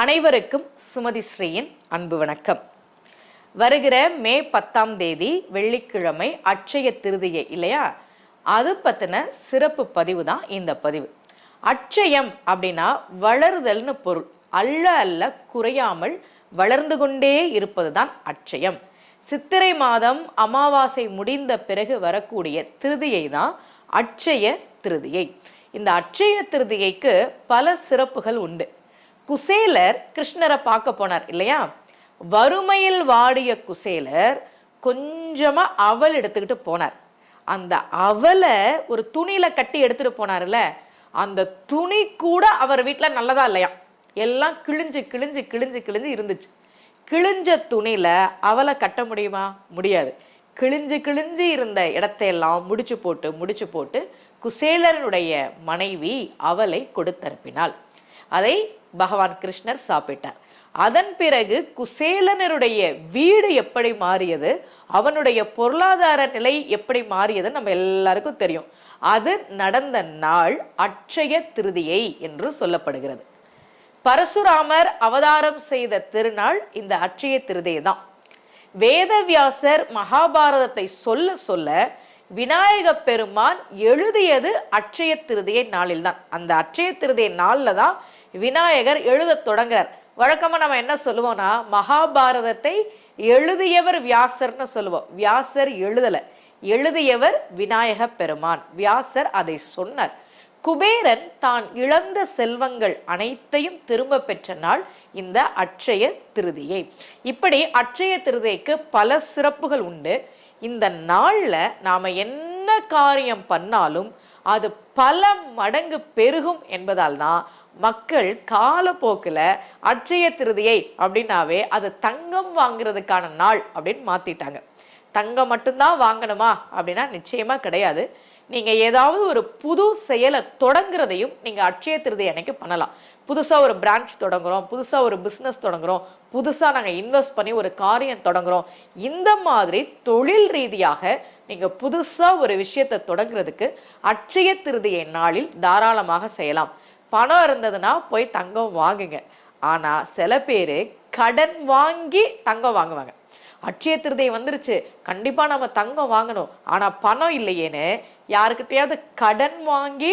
அனைவருக்கும் சுமதி ஸ்ரீயின் அன்பு வணக்கம். வருகிற மே பத்தாம் தேதி வெள்ளிக்கிழமை அட்சய திருதியை இல்லையா? அது பற்றின சிறப்பு பதிவு தான் இந்த பதிவு. அட்சயம் அப்படின்னா வளருதல்னு பொருள். அல்ல அல்ல குறையாமல் வளர்ந்து கொண்டே இருப்பது தான் அட்சயம். சித்திரை மாதம் அமாவாசை முடிந்த பிறகு வரக்கூடிய திருதியை தான் அட்சய திருதியை. இந்த அட்சய திருதியைக்கு பல சிறப்புகள் உண்டு. குசேலர் கிருஷ்ணரை பார்க்க போனார் இல்லையா? வறுமையில் வாடிய குசேலர் கொஞ்சமாக அவல் எடுத்துக்கிட்டு போனார். அந்த அவலை ஒரு துணியில் கட்டி எடுத்துகிட்டு போனார்ல அந்த துணி கூட அவர் வீட்டில் நல்லதா இல்லையா? எல்லாம் கிழிஞ்சு கிழிஞ்சு கிழிஞ்சு கிழிஞ்சு இருந்துச்சு. கிழிஞ்ச துணியில் அவலை கட்ட முடியுமா? முடியாது. கிழிஞ்சு கிழிஞ்சு இருந்த இடத்தையெல்லாம் முடிச்சு போட்டு முடிச்சு போட்டு குசேலனுடைய மனைவி அவலை கொடுத்தனுப்பினாள் அதை பகவான் கிருஷ்ணர் சாப்பிட்டார். அதன் பிறகு குசேலனருடைய வீடு எப்படி மாறியது அவனுடைய பொருளாதார நிலை எப்படி மாறியது நம்ம எல்லாருக்கும் தெரியும். அது நடந்த நாள் அட்சய திருதியை என்று சொல்லப்படுகிறது. பரசுராமர் அவதாரம் செய்த திருநாள் இந்த அட்சய திருதியை தான் வேதவியாசர் மகாபாரதத்தை சொல்ல சொல்ல விநாயக பெருமான் எழுதியது அட்சய திருதியை நாளில் தான் அந்த அட்சய திருதியை நாளில் தான் விநாயகர் எழுத தொடங்குறார். வழக்கமாக நம்ம என்ன சொல்லுவோம்னா மகாபாரதத்தை எழுதியவர் வியாசர்னு சொல்லுவோம். வியாசர் எழுதலை. எழுதியவர் விநாயக பெருமான். வியாசர் அதை சொன்னார். குபேரன் தான் இழந்த செல்வங்கள் அனைத்தையும் திரும்ப பெற்ற நாள் இந்த அட்சய திருதியை. இப்படி அட்சய திருதிக்கு பல சிறப்புகள் உண்டு. இந்த நாள்ல நாம என்ன காரியம் பண்ணாலும் அது பல மடங்கு பெருகும் என்பதால் தான் மக்கள் காலப்போக்கில் அட்சய திருதியை அப்படின்னாவே அது தங்கம் வாங்குறதுக்கான நாள் அப்படின்னு மாற்றிட்டாங்க தங்கம் மட்டும்தான் வாங்கணுமா? அப்படின்னா நிச்சயமாக கிடையாது. நீங்கள் ஏதாவது ஒரு புது செயலை தொடங்குறதையும் நீங்கள் அட்சய திருதி அன்னைக்கு பண்ணலாம். புதுசாக ஒரு பிரான்ச் தொடங்குகிறோம் புதுசாக ஒரு பிஸ்னஸ் தொடங்குகிறோம் புதுசாக நாங்கள் இன்வெஸ்ட் பண்ணி ஒரு காரியம் தொடங்குறோம். இந்த மாதிரி தொழில் ரீதியாக நீங்கள் புதுசாக ஒரு விஷயத்தை தொடங்குறதுக்கு அட்சய திருதியை நாளில் தாராளமாக செய்யலாம். பணம் இருந்ததுன்னா போய் தங்கம் வாங்குங்க. ஆனால் சில பேர் கடன் வாங்கி தங்கம் வாங்குவாங்க. அட்சய திருதை வந்துருச்சு. கண்டிப்பாக நம்ம தங்கம் வாங்கணும். ஆனால் பணம் இல்லையேன்னு யாருக்கிட்டையாவது கடன் வாங்கி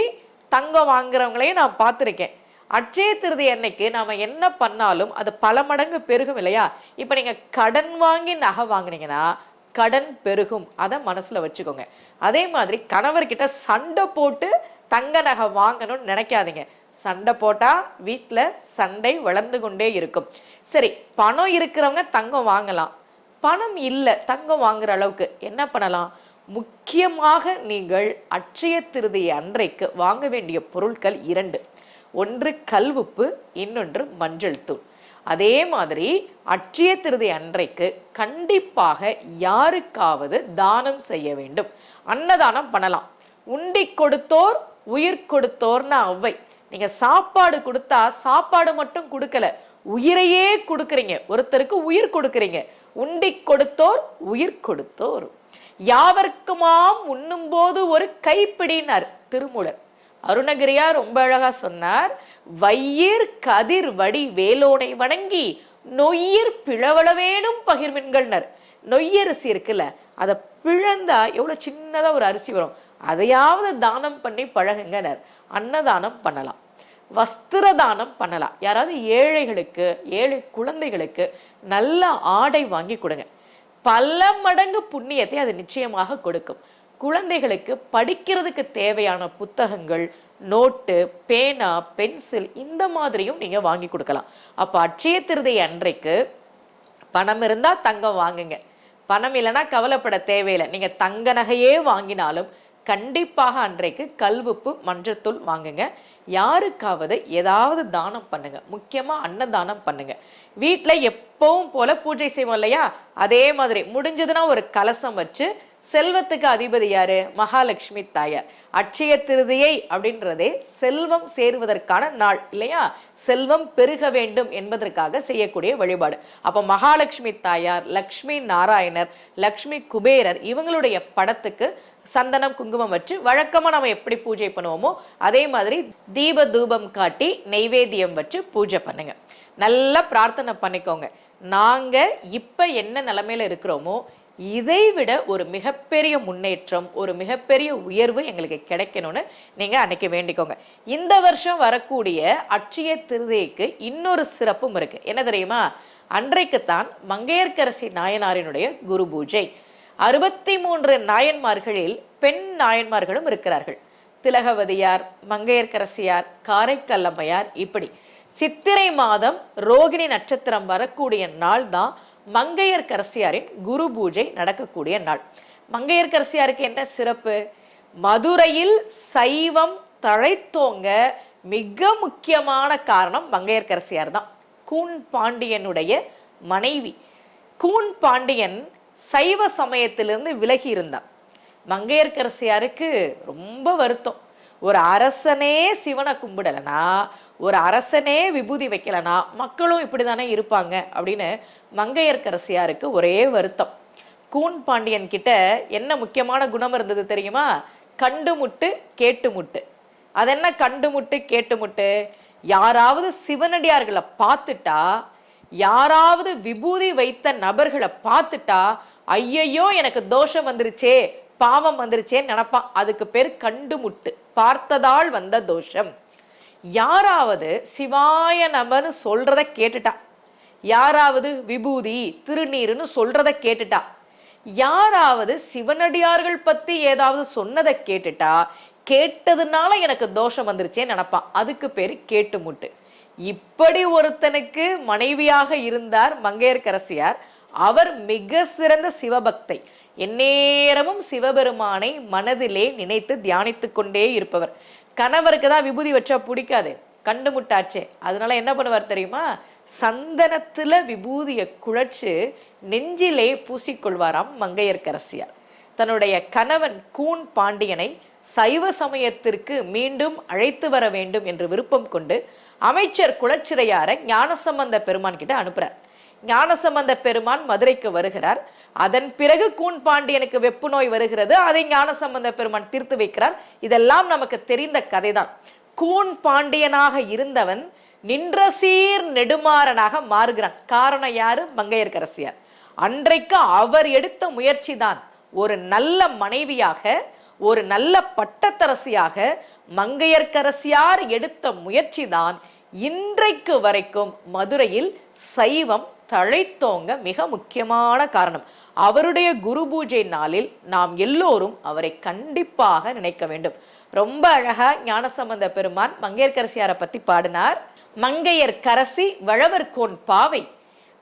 தங்கம் வாங்குறவங்களையும் நான் பார்த்துருக்கேன். அட்சய திருதி அன்னைக்கு நாம் என்ன பண்ணாலும் அது பல மடங்கு பெருகும் இல்லையா? இப்போ நீங்கள் கடன் வாங்கி நகை வாங்குனீங்கன்னா கடன் பெருகும். அதை மனசில் வச்சுக்கோங்க. அதே மாதிரி கணவர்கிட்ட சண்டை போட்டு தங்க நகை வாங்கணும்னு நினைக்காதீங்க. சண்டை போட்டால் வீட்டில் சண்டை வளர்ந்து கொண்டே இருக்கும். சரி பணம் இருக்கிறவங்க தங்கம் வாங்கலாம். பணம் இல்லை தங்கம் வாங்குற அளவுக்கு என்ன பண்ணலாம்? முக்கியமாக நீங்கள் அட்சய திருதி அன்றைக்கு வாங்க வேண்டிய பொருட்கள் இரண்டு. ஒன்று கல்வுப்பு இன்னொன்று மஞ்சள் தூள். அதே மாதிரி அட்சய திருதி அன்றைக்கு கண்டிப்பாக யாருக்காவது தானம் செய்ய வேண்டும். அன்னதானம் பண்ணலாம். உண்டி கொடுத்தோர் உயிர் கொடுத்தோர்னா அவ்வை. நீங்க சாப்பாடு கொடுத்தா சாப்பாடு மட்டும் கொடுக்கல உயிரையே கொடுக்குறீங்க. ஒருத்தருக்கு உயிர் கொடுக்குறீங்க. உண்டி கொடுத்தோர் உயிர் கொடுத்தோர். யாவர்க்குமாம் உண்ணும்போது ஒரு கைப்பிடினார் திருமூலர். அருணகிரியா ரொம்ப அழகா சொன்னார் வையீர் கதிர் வடி வேலோனை வணங்கி நொய்யர் பிளவளவேனும் பகிர்மின்கள்னர் நொய்யரிசி இருக்குல்ல அதை பிழந்தா எவ்வளவு சின்னதா ஒரு அரிசி வரும். அதையாவது தானம் பண்ணி பழகுங்கனர். அன்னதானம் பண்ணலாம். வஸ்திர தானம் பண்ணலாம். யாராவது ஏழைகளுக்கு ஏழை குழந்தைகளுக்கு நல்ல ஆடை வாங்கி கொடுங்க. பல மடங்கு புண்ணியத்தை அது நிச்சயமாக கொடுக்கும். குழந்தைகளுக்கு படிக்கிறதுக்கு தேவையான புத்தகங்கள் நோட்டு பேனா பென்சில் இந்த மாதிரியும் நீங்க வாங்கி கொடுக்கலாம். அப்போ அட்சய திருதை அன்றைக்கு பணம் இருந்தா தங்கம் வாங்குங்க. பணம் இல்லைன்னா கவலைப்பட தேவையில்லை. நீங்க தங்க நகையே வாங்கினாலும் கண்டிப்பாக அன்றைக்கு கல்வுப்பு மஞ்சத்தூள் வாங்குங்க. யாருக்காவது ஏதாவது தானம் பண்ணுங்க. முக்கியமா அன்னதானம் பண்ணுங்க. வீட்டில் எப்பவும் போல பூஜை செய்வோம் இல்லையா? அதே மாதிரி முடிஞ்சதுன்னா ஒரு கலசம் வச்சு செல்வத்துக்கு அதிபதி யாரு? மகாலட்சுமி தாயார். அட்சய திருதியை அப்படின்றதே செல்வம் சேருவதற்கான நாள் இல்லையா? செல்வம் பெருக வேண்டும் என்பதற்காக செய்யக்கூடிய வழிபாடு. அப்ப மகாலட்சுமி தாயார் லக்ஷ்மி நாராயணர் லக்ஷ்மி குபேரர் இவங்களுடைய படத்துக்கு சந்தனம் குங்குமம் வச்சு வழக்கமா நம்ம எப்படி பூஜை பண்ணுவோமோ அதே மாதிரி தீப தூபம் காட்டி நெய்வேத்தியம் வச்சு பூஜை பண்ணுங்க. நல்லா பிரார்த்தனை பண்ணிக்கோங்க. நாங்க இப்போ என்ன நிலமையில இருக்கிறோமோ இதை விட ஒரு மிகப்பெரிய முன்னேற்றம் ஒரு மிகப்பெரிய உயர்வு எங்களுக்கு கிடைக்கணும்னு நீங்க அன்னைக்கு வேண்டிக்கோங்க. இந்த வருஷம் வரக்கூடிய அட்சய திருதைக்கு இன்னொரு சிறப்பும் இருக்கு. என்ன தெரியுமா? அன்றைக்குத்தான் மங்கையர்க்கரசி நாயனாரினுடைய குரு பூஜை. அறுபத்தி மூன்று நாயன்மார்களில் பெண் நாயன்மார்களும் இருக்கிறார்கள். திலகவதியார் மங்கையர்க்கரசியார் காரைக்கல்லம்மையார் இப்படி. சித்திரை மாதம் ரோகிணி நட்சத்திரம் வரக்கூடிய நாள் தான் மங்கையர்கரசியாரின் குரு பூஜை நடக்கக்கூடிய நாள். மங்கையர்கரசியாருக்கு என்ன சிறப்பு? மதுரையில் சைவம் தழைத்தோங்க மிக முக்கியமான காரணம் மங்கையர்கரசியார் தான். கூன் பாண்டியனுடைய மனைவி. கூன் பாண்டியன் சைவ சமயத்திலிருந்து விலகி இருந்தான். மங்கையர்கரசியாருக்கு ரொம்ப வருத்தம். ஒரு அரசனே சிவனை கும்பிடலைன்னா ஒரு அரசனே விபூதி வைக்கலனா மக்களும் இப்படி தானே இருப்பாங்க அப்படின்னு மங்கையர்க்கரசியாருக்கு ஒரே வருத்தம். கூன் பாண்டியன் கிட்ட என்ன முக்கியமான குணம் இருந்தது தெரியுமா? கண்டு முட்டு கேட்டு முட்டு. அது என்ன கண்டு முட்டு கேட்டு முட்டு? யாராவது சிவனடியார்களை பார்த்துட்டா யாராவது விபூதி வைத்த நபர்களை பார்த்துட்டா ஐயையோ எனக்கு தோஷம் வந்துருச்சே பாவம் வந்துருச்சேன்னு நினப்பான். அதுக்கு பேர் கண்டு முட்டு. பார்த்ததால் வந்த தோஷம். யாராவது சிவாய நமன்னு சொல்கிறத கேட்டுட்டா. யாராவது விபூதி திருநீருன்னு சொல்கிறத கேட்டுட்டா. யாராவது சிவனடியார்கள் பத்தி ஏதாவது சொன்னதை கேட்டுட்டா கேட்டதுனால எனக்கு தோஷம் வந்துருச்சேன்னு நினப்பான் அதுக்கு பேர் கேட்டு முட்டு இப்படி ஒருத்தனுக்கு மனைவியாக இருந்தார் மங்கையர்க்கரசியார். அவர் மிக சிறந்த சிவபக்தை. எந்நேரமும் சிவபெருமானை மனதிலே நினைத்து தியானித்துக் கொண்டே இருப்பவர். கணவருக்கு தான் விபூதி வச்சா பிடிக்காது. கண்டு முட்டாச்சே. அதனால என்ன பண்ணுவார் தெரியுமா? சந்தனத்தில் விபூதியை குழச்சு நெஞ்சிலே பூசிக்கொள்வாராம் மங்கையர்க்கரசியார். தன்னுடைய கணவன் கூன் பாண்டியனை சைவ சமயத்திற்கு மீண்டும் அழைத்து வர வேண்டும் என்று விருப்பம் கொண்டு அமைச்சர் குலச்சிறையாரை ஞானசம்பந்த பெருமான் கிட்ட அனுப்புறார். ஞானசம்பந்த பெருமான் மதுரைக்கு வருகிறார். அதன் பிறகு கூன் பாண்டியனுக்கு வெப்பு நோய் வருகிறது. அதை ஞானசம்பந்த பெருமான் தீர்த்து வைக்கிறார். இதெல்லாம் நமக்கு தெரிந்த கதைதான். கூன் பாண்டியனாக இருந்தவன் நின்ற சீர் நெடுமாறனாக மாறுகிறான். காரணம் யாரு? மங்கையர்கரசியார் அன்றைக்கு அவர் எடுத்த முயற்சி தான் ஒரு நல்ல மனைவியாக ஒரு நல்ல பட்டத்தரசியாக மங்கையர்கரசியார் எடுத்த முயற்சி தான் இன்றைக்கு வரைக்கும் மதுரையில் சைவம் தழைத்தோங்க மிக முக்கியமான காரணம். அவருடைய குரு பூஜை நாளில் நாம் எல்லோரும் அவரை கண்டிப்பாக நினைக்க வேண்டும். ரொம்ப அழகா ஞானசம்பந்த பெருமான் மங்கையர்கரசியாரை பத்தி பாடினார். மங்கையர் கரசி வழவர்கோன் பாவை.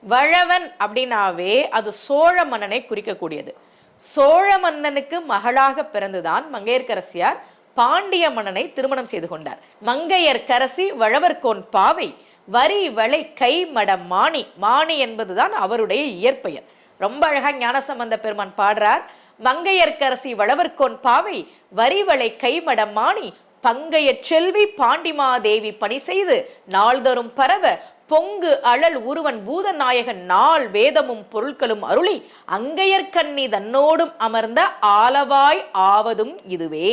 வழவன் அப்படின்னாவே அது சோழ மன்னனை குறிக்கக்கூடியது. சோழ மன்னனுக்கு மகளாக பிறந்துதான் மங்கையர்கரசியார் பாண்டிய மன்னனை திருமணம் செய்து கொண்டார். மங்கையர் கரசி வழவர்கோன் பாவை. வரி வளை கை மட மாணி மாணி என்பதுதான் அவருடைய இயற்பெயர். ரொம்ப அழகா ஞானசம்பந்த பெருமான் பாடுறார். மங்கையர்க்கரசி வளவர்கோன் பாவை வரிவளை கைமட மாணி பங்கைய செல்வி பாண்டிமாதேவி பணி செய்து நாள்தோறும் பரவ பொங்கு அழல் உருவன் பூதநாயகன் நாள் வேதமும் பொருட்களும் அருளி அங்கையர்கண்ணி தன்னோடும் அமர்ந்த ஆலவாய் ஆவதும் இதுவே.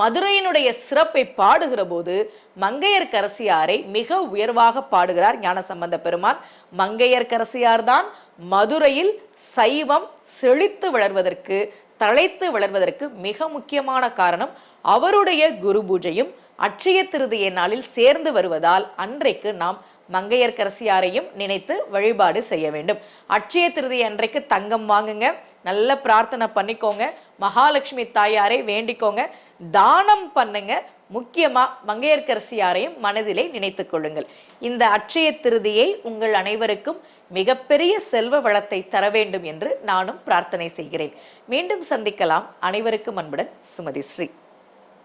மதுரையினுடைய சிறப்பை பாடுகிற போது மங்கையர்கரசியாரை மிக உயர்வாக பாடுகிறார் ஞானசம்பந்த பெருமான். மங்கையர்கரசியார்தான் மதுரையில் சைவம் செழித்து வளர்வதற்கு தழைத்து வளர்வதற்கு மிக முக்கியமான காரணம். அவருடைய குரு பூஜையும் அட்சய திருதிய நாளில் சேர்ந்து வருவதால் அன்றைக்கு நாம் மங்கையர்க்கரசியாரையும் நினைத்து வழிபாடு செய்ய வேண்டும். அட்சய திருதி அன்றைக்கு தங்கம் வாங்குங்க. நல்ல பிரார்த்தனை பண்ணிக்கோங்க. மகாலட்சுமி தாயாரை வேண்டிக்கோங்க. தானம் பண்ணுங்க. முக்கியமாக மங்கையர்க்கரசியாரையும் மனதிலே நினைத்து கொள்ளுங்கள். இந்த அட்சய திருதியை உங்கள் அனைவருக்கும் மிகப்பெரிய செல்வ வளத்தை தர வேண்டும் என்று நானும் பிரார்த்தனை செய்கிறேன். மீண்டும் சந்திக்கலாம். அனைவருக்கும் அன்புடன் சுமதி ஸ்ரீ.